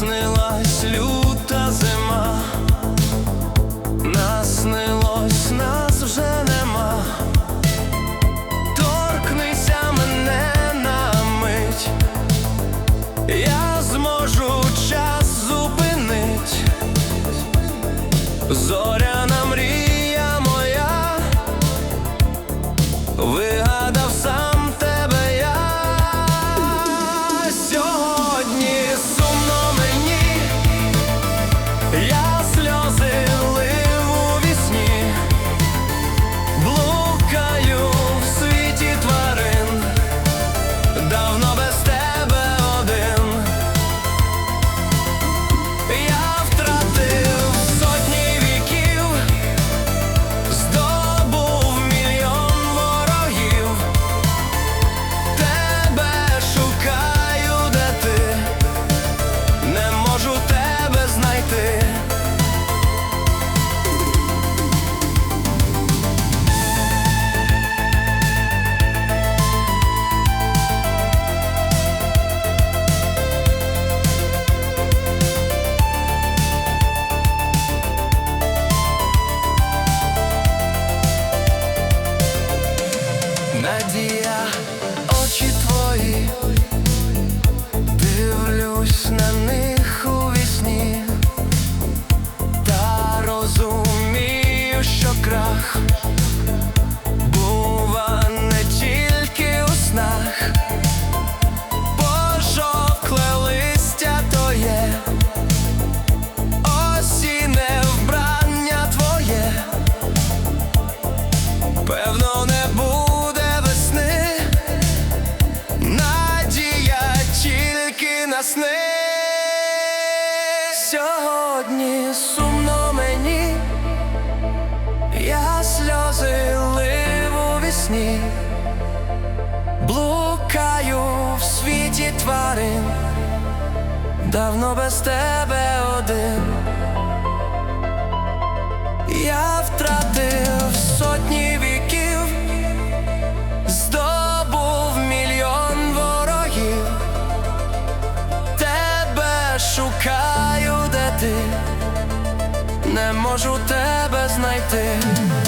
наснилась люта зима, наснилось, нас вже нема. Торкнися мене на мить, я зможу час зупинить. Зоряна бува не тільки у снах, пожовкле листя то є, осінне вбрання твоє. Певно, не буде весни, надія тільки на сни. Сьогодні мені, я сльози лив у вісні, блукаю в світі тварин, давно без тебе не можу тебе знайти.